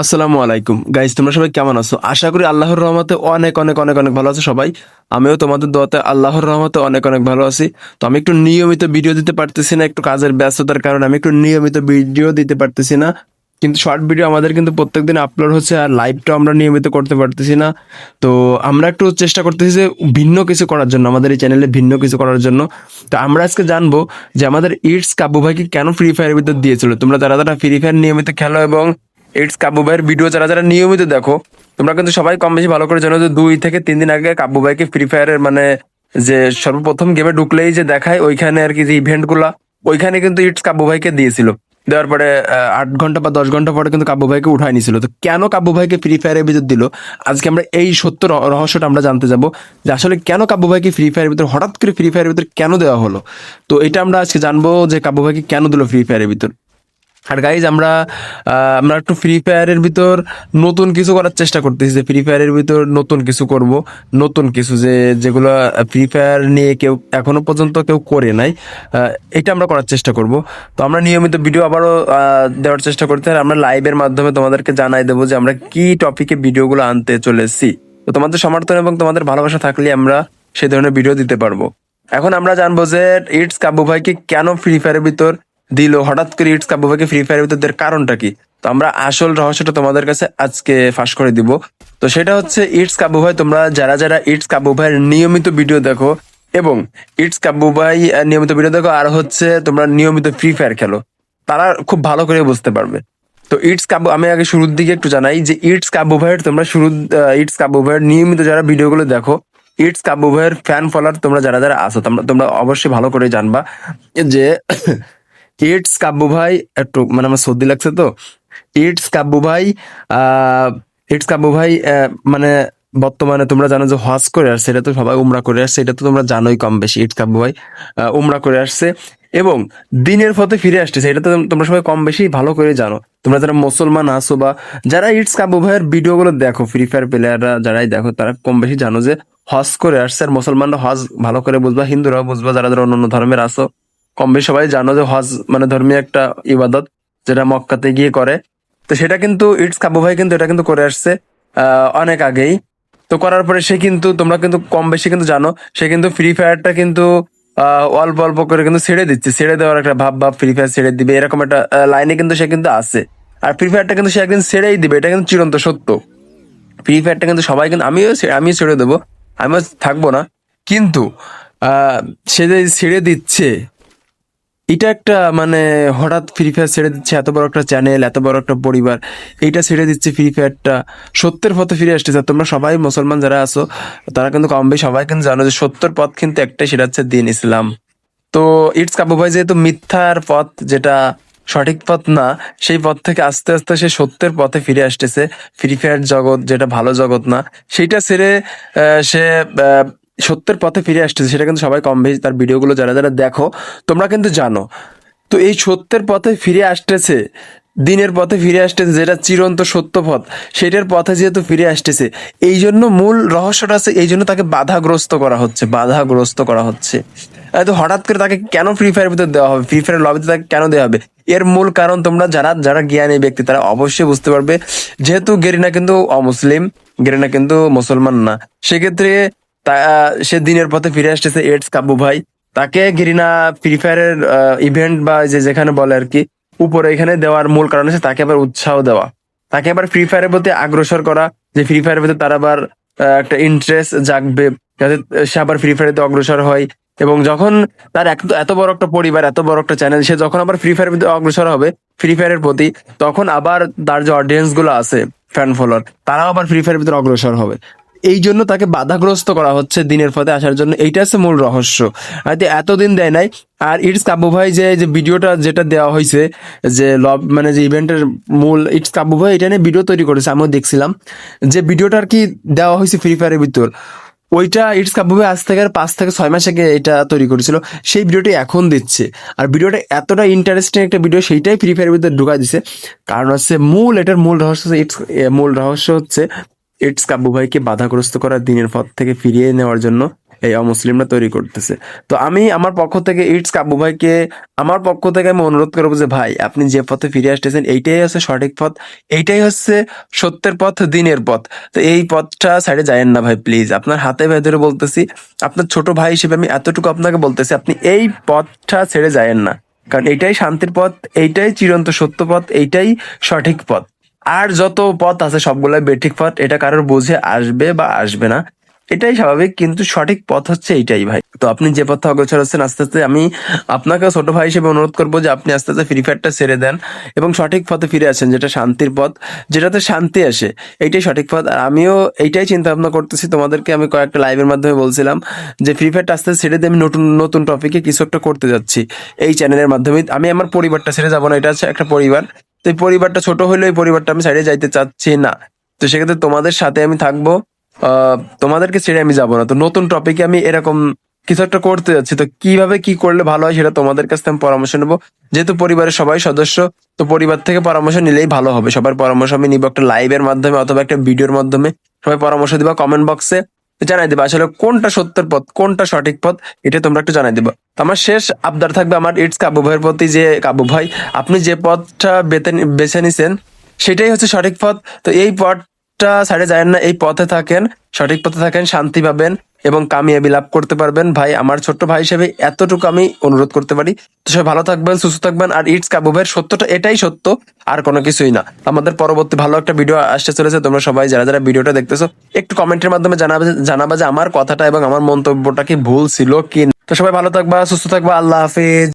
আসসালামু আলাইকুম। গাইজ তোমরা সবাই কেমন আছো? আশা করি আল্লাহর রহমতে অনেক অনেক অনেক অনেক ভালো আছো সবাই। আমিও তোমাদের দোয়াতে আল্লাহর রহমতে অনেক অনেক ভালো আছি। তো আমি একটু নিয়মিত ভিডিও দিতে পারতেছি না, একটু কাজের ব্যস্ততার কারণে আমি একটু নিয়মিত ভিডিও দিতে পারতেছি না। কিন্তু শর্ট ভিডিও আমাদের কিন্তু প্রত্যেকদিন আপলোড হচ্ছে আর লাইভটা আমরা নিয়মিত করতে পারতেছি না। তো আমরা একটু চেষ্টা করতেছি যে ভিন্ন কিছু করার জন্য, আমাদের এই চ্যানেলে ভিন্ন কিছু করার জন্য। তো আমরা আজকে জানব যে আমাদের ইটস কাবু ভাইকে কেন ফ্রি ফায়ারের ভিতর দিয়েছিল? তোমরা যারা যারা ফ্রি ফায়ার নিয়মিত খেলো এবং ইটস কাব্বু ভাইয়ের ভিডিও যারা যারা নিয়মিত দেখো, তোমরা কিন্তু সবাই কম বেশি ভালো করে জানো যে দুই থেকে তিন দিন আগে কাব্বু ভাইকে ফ্রি ফায়ারের মানে যে সর্বপ্রথম গেমে ঢুকলেই যে দেখায়, ওইখানে আর কি যে ইভেন্টগুলা, ওইখানে কিন্তু ইটস কাব্বু ভাইকে দিয়েছিল। দেওয়ার পরে আট ঘণ্টা বা দশ ঘণ্টা পরে কিন্তু কাব্বু ভাইকে উঠায় নিছিল তো কেন কাব্বু ভাইকে ফ্রি ফায়ারের ভিতর দিল? আজকে আমরা এই সত্য রহস্যটা আমরা জানতে যাব, যে আসলে কেন কাব্বু ভাইকে ফ্রি ফায়ারের ভিতর, হঠাৎ করে ফ্রি ফায়ারের ভিতর কেন দেওয়া হলো? তো এটা আমরা আজকে জানব যে কাব্বু ভাইকে কেন দিল ফ্রি ফায়ারের ভিতর। আর গাইজ আমরা আমরা একটু ফ্রি ফায়ারের ভিতর নতুন কিছু করার চেষ্টা করতেছি যে ফ্রি ফায়ারের ভিতর নতুন কিছু করব। নতুন কিছু যে, যেগুলো ফ্রি ফায়ার নিয়ে কেউ এখনও পর্যন্ত কেউ করে নাই এটা আমরা করার চেষ্টা করব। তো আমরা নিয়মিত ভিডিও আবারও দেওয়ার চেষ্টা করতে আর আমরা লাইভের মাধ্যমে তোমাদেরকে জানাই দেবো যে আমরা কি টপিকে ভিডিওগুলো আনতে চলেছি। তো তোমাদের সমর্থন এবং তোমাদের ভালোবাসা থাকলে আমরা সেই ধরনের ভিডিও দিতে পারব। এখন আমরা জানব যে ইটস কাব্বু ভাইকে কেন ফ্রি ফায়ারের ভিতর দিল, হঠাৎ করে ইটস কাব্বু ভাইকে ফ্রি ফায়ারের ভিতর কারণটা কি? তো আমরা আসল রহস্যটা তোমাদের কাছে আজকে ফাঁস করে দিব। তো সেটা হচ্ছে ইটস কাব্বু ভাই, তোমরা যারা যারা ইটস কাব্বু ভাইয়ের নিয়মিত ভিডিও দেখো এবং ইটস কাব্বু ভাই নিয়মিত ভিডিও দেখো, আর হচ্ছে তোমরা নিয়মিত ফ্রি ফায়ার খেলো, তারা খুব ভালো করে বুঝতে পারবে। তো ইটস কাব্বু আমি আগে শুরুর দিকে একটু জানাই যে ইটস কাব্বু ভাইয়ের তোমরা শুরু ইটস কাব্বু ভাইয়ের নিয়মিত যারা ভিডিওগুলো দেখো, ইটস কাব্বু ভাইয়ের ফ্যান ফলোয়ার তোমরা যারা যারা আসো তোমরা তোমরা অবশ্যই ভালো করে জানবা যে ইটস কাব্বু ভাই, একটু মানে আমার সর্দি লাগছে তো। ইটস কাব্বু ভাই, আহ, ইটস কাব্বু ভাই মানে বর্তমানে তোমরা জানো যে হজ করে আসছে, এটা তো সবাই উমরা করে আসছে, এটা তো তোমরা জানোই কম বেশি, ইটস কাব্বু ভাই উমরা করে আসছে। এবং দিনের পথে ফিরে আসতেছে, এটা তো তোমরা সবাই কম বেশি ভালো করে জানো। তোমরা যারা মুসলমান আছো বা যারা ইটস কাব্বু ভাইয়ের ভিডিওগুলো দেখো ফ্রি ফায়ার প্লেয়াররা যারাই দেখো, তারা কম বেশি জানো যে হজ করে আসছে, আর মুসলমানরা হজ ভালো করে বুঝবা, হিন্দুরাও বুঝবা, যারা যারা অন্য ধর্মের আছো। কম বেশি সবাই জানো যে হজ মানে ধর্মীয় একটা ইবাদত যেটা মক্কাতে গিয়ে করে। তো সেটা কিন্তু ইটস কাবু ভাই কিন্তু এটা কিন্তু করে আসছে অনেক আগেই। তো করার পরে সে কিন্তু, তোমরা কিন্তু কম বেশি কিন্তু জানো, সে কিন্তু ফ্রি ফায়ারটা কিন্তু অল্প অল্প করে কিন্তু ছেড়ে দিচ্ছে। ছেড়ে দেওয়ার একটা ভাব ভাব ফ্রি ফায়ার ছেড়ে দিবে, এরকম একটা লাইনে কিন্তু সে কিন্তু আছে। আর ফ্রি ফায়ারটা কিন্তু সে একদিন ছেড়েই দিবে, এটা কিন্তু চিরন্ত সত্য। ফ্রি ফায়ারটা কিন্তু সবাই কিন্তু, আমিও আমিও ছেড়ে দেবো, আমিও থাকব না। কিন্তু সে যে ছেড়ে দিচ্ছে এটা একটা মানে হঠাৎ ফ্রি ফায়ার ছেড়ে দিচ্ছে, এত বড় একটা চ্যানেল এত বড় একটা পরিবার, এইটা ছেড়ে দিচ্ছে ফ্রি ফায়ারটা সত্যের পথে ফিরে আসতেছে তোমরা সবাই মুসলমান যারা আছো, তারা কিন্তু কম বেশি সবাই কিন্তু জানো যে সত্যের পথ কিন্তু একটাই, সেটা হচ্ছে দিন ইসলাম। তো ইটস কাবু ভাই যেহেতু মিথ্যার পথ, যেটা সঠিক পথ না, সেই পথ থেকে আস্তে আস্তে সে সত্যের পথে ফিরে আসতেছে। ফ্রি ফায়ার জগৎ, যেটা ভালো জগৎ না, সেইটা ছেড়ে সে সত্যের পথে ফিরে আসতেছে, সেটা কিন্তু সবাই কম বেশি তার ভিডিওগুলো যারা যারা দেখো, তোমরা কিন্তু জানো। তো এই সত্যের পথে ফিরে আসতেছে, দিনের পথে ফিরে আসতেছে, যেটা চিরন্ত সত্য পথ, সেটার পথে যেহেতু ফিরে আসতেছে এই জন্য মূল রহস্যটা আছে এই জন্য তাকে বাধাগ্রস্ত করা হচ্ছে, বাধাগ্রস্ত করা হচ্ছে। তো হঠাৎ করে তাকে কেন ফ্রি ফায়ার ভিতর দেওয়া হবে? ফ্রি ফায়ার লবিতে তাকে কেন দেওয়া হবে? এর মূল কারণ তোমরা যারা যারা জ্ঞানী ব্যক্তি, তারা অবশ্যই বুঝতে পারবে, যেহেতু গেরিনা কিন্তু অমুসলিম, গেরিনা কিন্তু মুসলমান না, সেক্ষেত্রে তা, সে দিনের পথে ফিরে আসতেছে এডস কাবু ভাই। তাকে গেরিনা ফ্রি ফায়ারের ইভেন্ট বা যে যেখানে বলে আর কি, উপরে এখানে দেওয়ার মূল কারণ হচ্ছে তাকে আবার উৎসাহ দেওয়া। তাকে আবার ফ্রি ফায়ারের প্রতি আগ্রসর করা, যে ফ্রি ফায়ারের প্রতি তার আবার একটা ইন্টারেস্ট জাগবে, যাতে সে আবার ফ্রি ফায়ারের অগ্রসর হয়। এবং যখন তার এত এত বড় একটা পরিবার, এত বড় একটা চ্যানেল সে যখন আবার ফ্রি ফায়ারের প্রতি অগ্রসর হবে ফ্রি ফায়ারের প্রতি, তখন আবার তার যে অডিয়েন্সগুলো আছে ফ্যান ফলোয়ার তারাও আবার ফ্রি ফায়ারের ভিতরে অগ্রসর হবে। এই জন্য তাকে বাধাগ্রস্ত করা হচ্ছে দিনের পথে আসার জন্য। এইটা হচ্ছে মূল রহস্য। হয়তো এতদিন দেয় নাই। আর ইটস কাব্বু ভাই যে যে ভিডিওটা যেটা দেওয়া হয়েছে, যে লব মানে যে ইভেন্টের মূল ইটস কাব্বু ভাই, এটা নিয়ে ভিডিও তৈরি করেছে, আমিও দেখছিলাম। যে ভিডিওটা আর কি দেওয়া হয়েছে ফ্রি ফায়ারের ভিতর, ওইটা ইটস ভাই আজ থেকে আর পাঁচ থেকে ছয় মাস আগে এটা তৈরি করেছিল। সেই ভিডিওটি এখন দিচ্ছে। আর ভিডিওটা এতটা ইন্টারেস্টিং একটা ভিডিও, সেইটাই ফ্রি ফায়ারের ভিতরে ঢুকা দিছে। কারণ হচ্ছে মূল, এটার মূল রহস্য ইটস মূল রহস্য হচ্ছে ইটস কাব্বু ভাইকে বাধাগ্রস্ত করার দিনের পথ থেকে ফিরিয়ে নেওয়ার জন্য এই অমুসলিমরা তৈরি করতেছে। তো আমি আমার পক্ষ থেকে ইটস কাবু ভাইকে, আমার পক্ষ থেকে আমি অনুরোধ করব যে ভাই, আপনি যে পথে ফিরে আসতেছেন, এইটাই হচ্ছে সঠিক পথ, এইটাই হচ্ছে সত্যের পথ, দিনের পথ। তো এই পথটা সাইডে যায়েন না ভাই, প্লিজ। আপনার হাতে ভাই ধরে বলতেছি, আপনার ছোট ভাই হিসেবে আমি এতটুকু আপনাকে বলতেছি, আপনি এই পথটা ছেড়ে যায়েন না। কারণ এটাই শান্তির পথ, এইটাই চিরন্ত সত্য পথ, এইটাই সঠিক পথ। আর যত পথ আছে সবগুলাই বেঠিক পথ, এটা কারোর বুঝে আসবে বা আসবে না। এটাই স্বাভাবিক, কিন্তু সঠিক পথ হচ্ছে এইটাই ভাই। তো আপনি যে পথে অগ্রসর হচ্ছেন, আস্তে আস্তে আমি আপনাকে ছোট ভাই হিসেবে অনুরোধ করব যে আপনি আস্তে আস্তে ফ্রি ফায়ারটা ছেড়ে দেন এবং সঠিক পথে ফিরে আসেন, যেটা শান্তির পথ, যেটাতে শান্তি আসে, এইটাই সঠিক পথ। আর আমিও এইটাই চিন্তা ভাবনা করতেছি, তোমাদেরকে আমি কয়েকটা লাইভের মাধ্যমে বলছিলাম যে ফ্রি ফায়ারটা আস্তে আস্তে ছেড়ে দিয়ে আমি নতুন নতুন টপিকে কিছু একটা করতে যাচ্ছি এই চ্যানেলের মাধ্যমে। আমি আমার পরিবারটা ছেড়ে যাব না, এটা হচ্ছে একটা পরিবার। তো এই পরিবারটা ছোট হলেও এই পরিবারটা আমি সাইডে যাইতে চাচ্ছি না। তো সেক্ষেত্রে তোমাদের সাথে আমি থাকব। তোমাদেরকে ছেড়ে আমি যাব না। তো নতুন টপিকে আমি এরকম কিছু একটা করতে যাচ্ছি। তো কীভাবে কি করলে ভালো হয় সেটা তোমাদের কাছ থেকে আমি পরামর্শ নেব। যেহেতু পরিবারের সবাই সদস্য, তো পরিবার থেকে পরামর্শ নিলেই ভালো হবে। সবার পরামর্শ আমি নিবো একটা লাইভের মাধ্যমে অথবা একটা ভিডিওর মাধ্যমে। সবাই পরামর্শ দিবা কমেন্ট বক্সে জানাই দিবা, আসলে কোনটা সত্যের পথ, কোনটা সঠিক পথ, এটা তোমরা একটু জানাই দিবা। তো আমার শেষ আবদার থাকবে আমার ইটস কাবু ভাইয়ের প্রতি যে, কাবু ভাই, আপনি যে পথটা বেছে নিছেন, সেটাই হচ্ছে সঠিক পথ। তো এই পথটা সাইডে যায় না, এই পথে থাকেন, সঠিক পথে থাকেন, শান্তি পাবেন। এবং কামিয়াবি লাভ করতে পারবেন। ভাই, আমার ছোট্ট ভাই হিসেবে এতটুকু আমি অনুরোধ করতে পারি। তো সবাই ভালো থাকবেন, সুস্থ থাকবেন, আর ইটস কাবু ভাইয়ের সত্যটা এটাই সত্য, আর কোনো কিছুই না। আমাদের পরবর্তী ভালো একটা ভিডিও আসতে চলেছে। তোমরা সবাই যারা যারা ভিডিওটা দেখতেছো, একটু কমেন্টের মাধ্যমে জানাবে জানাবা যে আমার কথাটা এবং আমার মন্তব্যটা কি ভুল ছিল কি। তো সবাই ভালো থাকবা, সুস্থ থাকবা, আল্লাহ হাফিজ।